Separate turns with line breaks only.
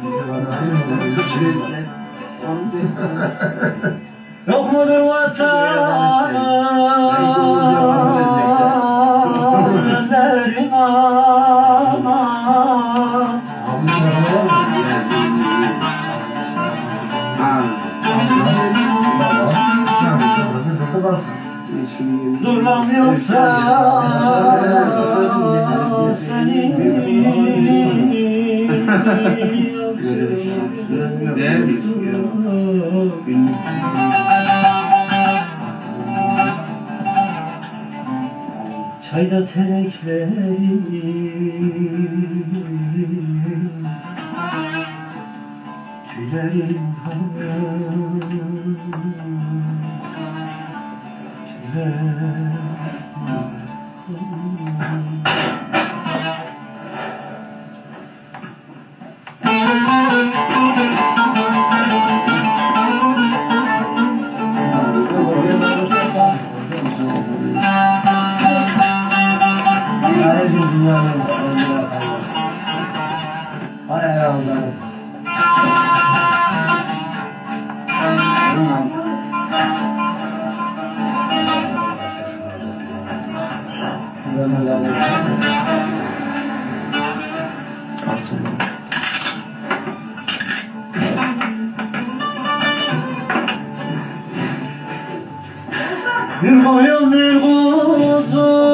Yok mudur vatanın ellerin aman Durmam yoksa seni Çayda telekleri Tülerin hanım Hay Allah. Bir hayal bir kuzu.